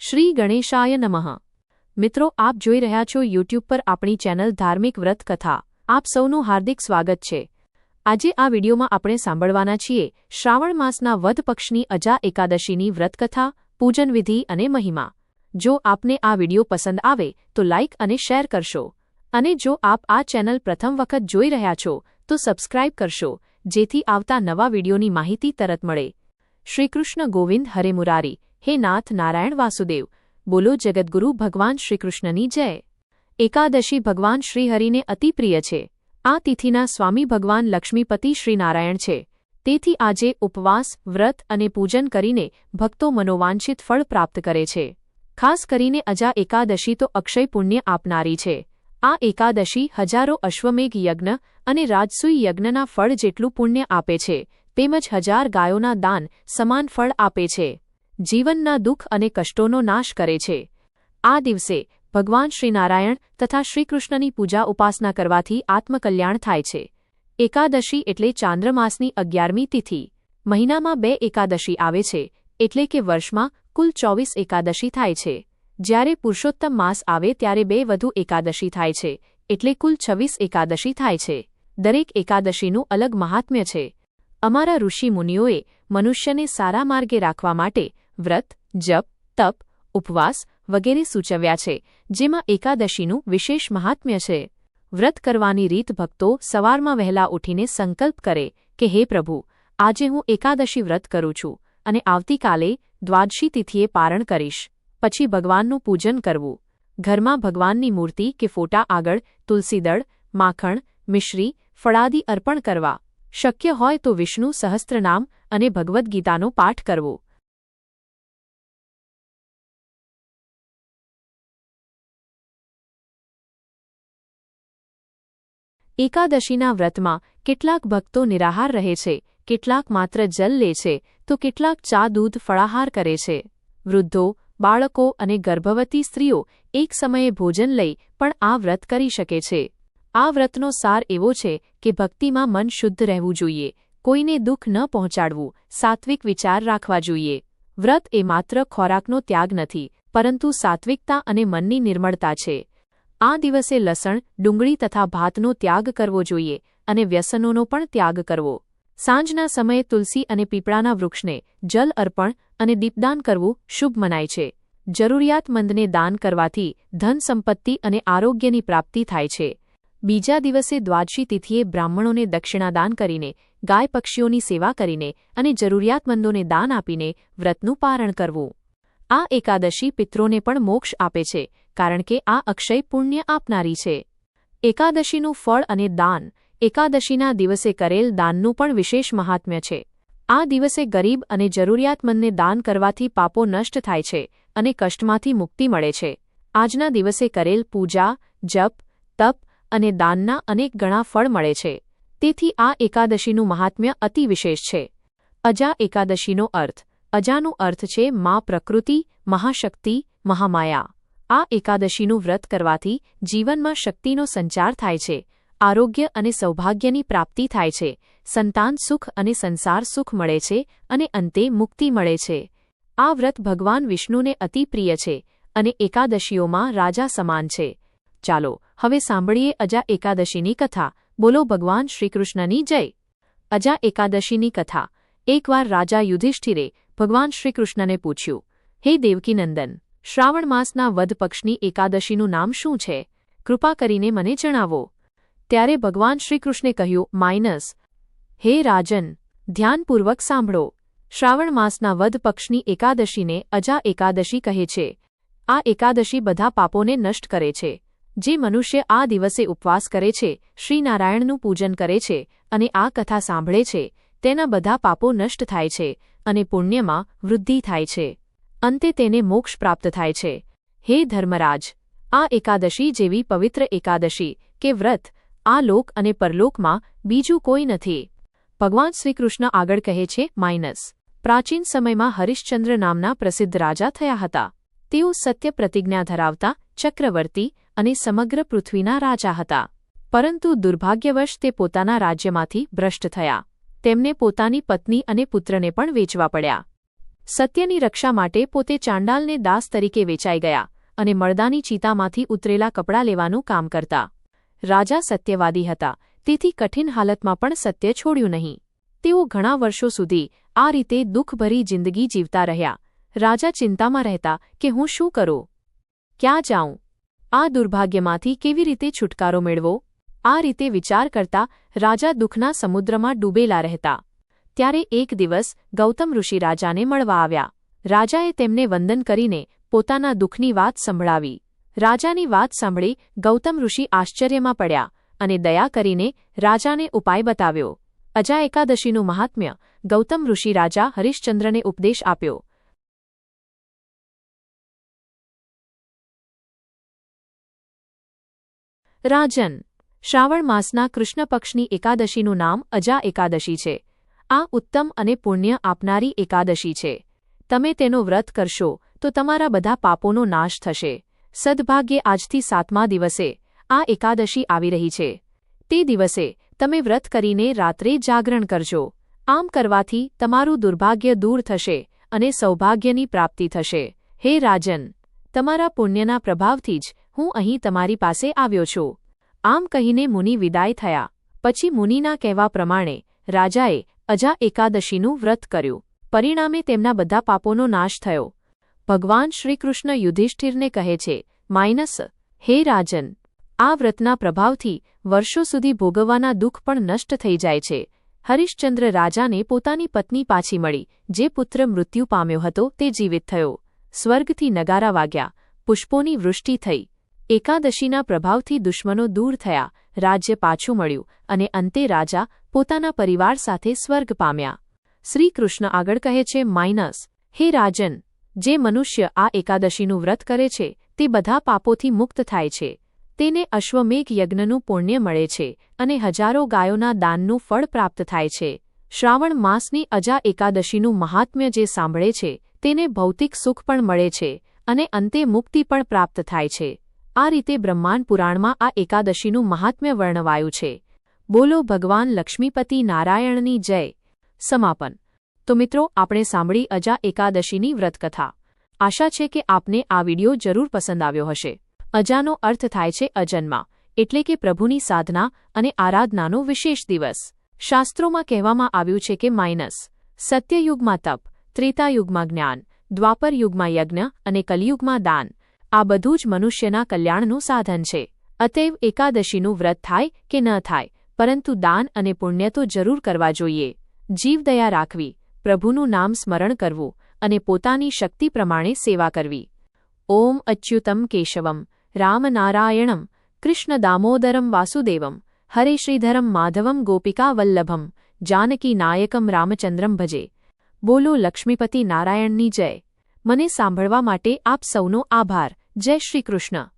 શ્રી ગણેશાય નમઃ. મિત્રો, આપ જોઈ રહ્યા છો યુટ્યુબ પર આપણી ચેનલ ધાર્મિક વ્રત કથા. આપ સૌનું હાર્દિક સ્વાગત છે. આજે આ વિડીયોમાં આપણે સાંભળવાના છીએ શ્રાવણ માસના વધ પક્ષની અજા એકાદશીની વ્રતકથા પૂજન વિધિ અને મહિમા. જો આપને આ વીડિયો પસંદ આવે, તો લાઇક અને શેર કરશો. અને જો આપ આ ચેનલ પ્રથમ વખત જોઈ રહ્યા છો, તો સબસ્ક્રાઇબ કરશો, જેથી આવતા નવા વિડીયોની માહિતી તરત મળે. શ્રીકૃષ્ણ ગોવિંદ હરે મુરારી. હે નાથ નારાયણ વાસુદેવ, બોલો જગદગુરુ ભગવાન શ્રીકૃષ્ણની જય. એકાદશી ભગવાન શ્રીહરિને અતિ પ્રિય છે. આ તિથિના સ્વામી ભગવાન લક્ષ્મીપતિ શ્રીનારાયણ છે. તેથી આજે ઉપવાસ, વ્રત અને પૂજન કરીને ભક્તો મનોવાંછિત ફળ પ્રાપ્ત કરે છે. ખાસ કરીને અજા એકાદશી તો અક્ષય પુણ્ય આપનારી છે. આ એકાદશી હજારો અશ્વમેઘ યજ્ઞ અને રાજસુઈ યજ્ઞના ફળ જેટલું પુણ્ય આપે છે તેમજ હજાર ગાયોના દાન સમાન ફળ આપે છે. જીવનના દુઃખ અને કષ્ટોનો નાશ કરે છે. આ દિવસે ભગવાન શ્રીનારાયણ તથા શ્રીકૃષ્ણની પૂજા ઉપાસના કરવાથી આત્મકલ્યાણ થાય છે. એકાદશી એટલે ચાંદ્રમાસની અગિયારમી તિથિ. મહિનામાં બે એકાદશી આવે છે, એટલે કે વર્ષમાં કુલ ચોવીસ એકાદશી થાય છે. જ્યારે પુરુષોત્તમ માસ આવે ત્યારે બે વધુ એકાદશી થાય છે, એટલે કુલ છવ્વીસ એકાદશી થાય છે. દરેક એકાદશીનું અલગ મહાત્મ્ય છે. અમારા ઋષિ મુનિઓએ મનુષ્યને સારા માર્ગે રાખવા માટે વ્રત, જપ, તપ, ઉપવાસ વગેરે સૂચવ્યા છે, જેમાં એકાદશીનું વિશેષ મહાત્મ્ય છે. વ્રત કરવાની રીત ભક્તો સવારમાં વહેલા ઉઠીને સંકલ્પ કરે કે, હે પ્રભુ, આજે હું એકાદશી વ્રત કરું છું અને આવતીકાલે દ્વાદશી તિથિએ પારણ કરીશ. પછી ભગવાનનું પૂજન કરવું. ઘરમાં ભગવાનની મૂર્તિ કે ફોટા આગળ તુલસીદળ, માખણ, મિશ્રી, ફળાદી અર્પણ કરવા. શક્ય હોય તો વિષ્ણુ સહસ્ત્રનામ અને ભગવદ્ ગીતાનો પાઠ કરવો. એકાદશીના વ્રતમાં કેટલાક ભક્તો નિરાહાર રહે છે, કેટલાક માત્ર જલ લે છે, તો કેટલાક ચા દૂધ ફળાહાર કરે છે. વૃદ્ધો, બાળકો અને ગર્ભવતી સ્ત્રીઓ એક સમયે ભોજન લઈ પણ આ વ્રત કરી શકે છે. આ વ્રતનો સાર એવો છે કે ભક્તિમાં મન શુદ્ધ રહેવું જોઈએ, કોઈને દુઃખ ન પહોંચાડવું, સાત્વિક વિચાર રાખવા જોઈએ. વ્રત એ માત્ર ખોરાકનો ત્યાગ નથી, પરંતુ સાત્વિકતા અને મનની નિર્મળતા છે. આ દિવસે લસણ, ડુંગળી તથા ભાતનો ત્યાગ કરવો જોઈએ અને વ્યસનોનો પણ ત્યાગ કરવો. સાંજના સમયે તુલસી અને પીપળાના વૃક્ષને જલ અર્પણ અને દીપદાન કરવું શુભ મનાય છે. જરૂરિયાતમંદને દાન કરવાથી ધન સંપત્તિ અને આરોગ્યની પ્રાપ્તિ થાય છે. બીજા દિવસે દ્વાદશી તિથિએ બ્રાહ્મણોને દક્ષિણાદાન કરીને, ગાય પક્ષીઓની સેવા કરીને અને જરૂરિયાતમંદોને દાન આપીને વ્રતનું પારણ કરવું. આ એકાદશી પિત્રોને પણ મોક્ષ આપે છે. કારણ કે આ અક્ષય પુણ્ય આપનારી છે. એકાદશીનું ફળ અને દાન. એકાદશીના દિવસે કરેલ દાનનું પણ વિશેષ મહાત્મ્ય છે. આ દિવસે ગરીબ અને જરૂરિયાતમંદને દાન કરવાથી પાપો નષ્ટ થાય છે અને કષ્ટમાંથી મુક્તિ મળે છે. આજના દિવસે કરેલ પૂજા, જપ, તપ અને દાનના અનેક ગણા ફળ મળે છે. તેથી આ એકાદશીનું મહાત્મ્ય અતિ વિશેષ છે. અજા એકાદશીનો અર્થ. અજાનું અર્થ છે મા પ્રકૃતિ, મહાશક્તિ, મહામાયા. આ એકાદશીનું વ્રત કરવાથી જીવનમાં શક્તિનો સંચાર થાય છે, આરોગ્ય અને સૌભાગ્યની પ્રાપ્તિ થાય છે, સંતાન સુખ અને સંસાર સુખ મળે છે અને અંતે મુક્તિ મળે છે. આ વ્રત ભગવાન વિષ્ણુને અતિ પ્રિય છે અને એકાદશીઓમાં રાજા સમાન છે. ચાલો, હવે સાંભળીએ અજા એકાદશીની કથા. બોલો, ભગવાન શ્રીકૃષ્ણની જય. અજા એકાદશીની કથા. એકવાર રાજા યુધિષ્ઠિરે ભગવાન શ્રીકૃષ્ણને પૂછ્યું, હે દેવકીનંદન શ્રાવણ માસના વધ પક્ષની એકાદશીનું નામ શું છે? કૃપા કરીને મને જણાવો. ત્યારે ભગવાન શ્રીકૃષ્ણે કહ્યું, માઇનસ. હે રાજન, ધ્યાનપૂર્વક સાંભળો. શ્રાવણ માસના વધ પક્ષની એકાદશીને અજા એકાદશી કહે છે. આ એકાદશી બધા પાપોને નષ્ટ કરે છે. જે મનુષ્ય આ દિવસે ઉપવાસ કરે છે, શ્રીનારાયણનું પૂજન કરે છે અને આ કથા સાંભળે છે, તેના બધા પાપો નષ્ટ થાય છે અને પુણ્યમાં વૃદ્ધિ થાય છે. અંતે તેને મોક્ષ પ્રાપ્ત થાય છે. હે ધર્મરાજ, આ એકાદશી જેવી પવિત્ર એકાદશી કે વ્રત, આ લોક અને પરલોકમાં બીજું કોઈ નથી. ભગવાન શ્રીકૃષ્ણ આગળ કહે છે, માઇનસ. પ્રાચીન સમયમાં હરિશ્ચંદ્ર નામના પ્રસિદ્ધ રાજા થયા હતા. તેઓ સત્ય પ્રતિજ્ઞા ધરાવતા ચક્રવર્તી અને સમગ્ર પૃથ્વીના રાજા હતા. પરંતુ દુર્ભાગ્યવશ તે પોતાના રાજ્યમાંથી ભ્રષ્ટ થયા. તેમને પોતાની પત્ની અને પુત્રને પણ વેચવા પડ્યા. સત્યની રક્ષા માટે પોતે ચાંડાલને દાસ તરીકે વેચાઈ ગયા અને મળદાની ચિતામાંથી ઉતરેલા કપડાં લેવાનું કામ કરતા. રાજા સત્યવાદી હતા, તેથી કઠિન હાલતમાં પણ સત્ય છોડ્યું નહીં. તેઓ ઘણા વર્ષો સુધી આ રીતે દુઃખભરી જિંદગી જીવતા રહ્યા. રાજા ચિંતામાં રહેતા કે હું શું કરું? ક્યાં જાઉં? આ દુર્ભાગ્યમાંથી કેવી રીતે છુટકારો મેળવો? આ રીતે વિચાર કરતા રાજા દુઃખના સમુદ્રમાં ડૂબેલા રહેતા. ત્યારે એક દિવસ ગૌતમ ઋષિ રાજાને મળવા આવ્યા. રાજાએ તેમને વંદન કરીને પોતાના દુઃખની વાત સંભળાવી. રાજાની વાત સાંભળી ગૌતમ ઋષિ આશ્ચર્યમાં પડ્યા અને દયા કરીને રાજાને ઉપાય બતાવ્યો. અજા એકાદશીનું મહાત્મ્ય ગૌતમ ઋષિ રાજા હરિશ્ચંદ્રને ઉપદેશ આપ્યો. રાજન. શ્રાવણ માસના કૃષ્ણ પક્ષની એકાદશીનું નામ અજા એકાદશી છે. આ ઉત્તમ અને પુણ્ય આપનારી એકાદશી છે. તમે તેનો વ્રત કરશો, તો તમારા બધા પાપોનો નાશ થશે. સદભાગ્યે આજથી સાતમા દિવસે આ એકાદશી આવી રહી છે. તે દિવસે તમે વ્રત કરીને રાત્રે જાગરણ કરજો. આમ કરવાથી તમારું દુર્ભાગ્ય દૂર થશે અને સૌભાગ્યની પ્રાપ્તિ થશે. હે રાજન, તમારા પુણ્યના પ્રભાવથી જ હું અહીં તમારી પાસે આવ્યો છું. આમ કહીને મુનિ વિદાય થયા. પછી મુનિના કહેવા પ્રમાણે રાજાએ અજા એકાદશીનું વ્રત કર્યું. પરિણામે તેમના બધા પાપોનો નાશ થયો. ભગવાન શ્રીકૃષ્ણ યુધિષ્ઠિરને કહે છે, માઇનસ, હે રાજન, આ વ્રતના પ્રભાવથી વર્ષો સુધી ભોગવવાના દુઃખ પણ નષ્ટ થઈ જાય છે. હરિશ્ચંદ્ર રાજાને પોતાની પત્ની પાછી મળી, જે પુત્ર મૃત્યુ પામ્યો હતો તે જીવિત થયો. સ્વર્ગથી નગારા વાગ્યા, પુષ્પોની વૃષ્ટિ થઈ. એકાદશીના પ્રભાવથી દુશ્મનો દૂર થયા. રાજ્ય પાછું મળ્યું અને અંતે રાજા પોતાના પરિવાર સાથે સ્વર્ગ પામ્યા. શ્રીકૃષ્ણ આગળ કહે છે, માઇનસ, હે રાજન, જે મનુષ્ય આ એકાદશીનું વ્રત કરે છે, તે બધા પાપોથી મુક્ત થાય છે. તેને અશ્વમેઘ યજ્ઞનું પુણ્ય મળે છે અને હજારો ગાયોના દાનનું ફળ પ્રાપ્ત થાય છે. શ્રાવણ માસની અજા એકાદશીનું મહાત્મ્ય જે સાંભળે છે, તેને ભૌતિક સુખ પણ મળે છે અને અંતે મુક્તિ પણ પ્રાપ્ત થાય છે. આ રીતે બ્રહ્માંડ પુરાણમાં આ એકાદશીનું મહાત્મ્ય વર્ણવાયું છે. બોલો ભગવાન લક્ષ્મીપતિ નારાયણની જય. સમાપન. તો મિત્રો, આપણે સાંભળી અજા એકાદશીની વ્રતકથા. આશા છે કે આપને આ વિડિયો જરૂર પસંદ આવ્યો હશે. અજાનો અર્થ થાય છે અજન્મા, એટલે કે પ્રભુની સાધના અને આરાધનાનો વિશેષ દિવસ. શાસ્ત્રોમાં કહેવામાં આવ્યું છે કે માઇનસ, સત્યયુગમાં તપ, ત્રેતાયુગમાં જ્ઞાન દ્વાપર યુગમાં યજ્ઞ અને કલિયુગમાં દાન. આ બધું જ મનુષ્યના કલ્યાણનું સાધન છે. અતએવ એકાદશીનું વ્રત થાય કે ન થાય, પરંતુ દાન અને પુણ્ય તો જરૂર કરવા જોઈએ. જીવદયા રાખવી, પ્રભુનું નામ સ્મરણ કરવું અને પોતાની શક્તિ પ્રમાણે સેવા કરવી. ઓમ અચ્યુતમ કેશવમ રામનારાયણમ કૃષ્ણ દામોદરમ વાસુદેવમ, હરે શ્રીધરમ માધવમ ગોપિકા વલ્લભમ, જાનકી નાયકમ રામચંદ્રમ ભજે. બોલો લક્ષ્મીપતિ નારાયણની જય. મને સાંભળવા માટે આપ સૌનો આભાર. જય શ્રી કૃષ્ણ.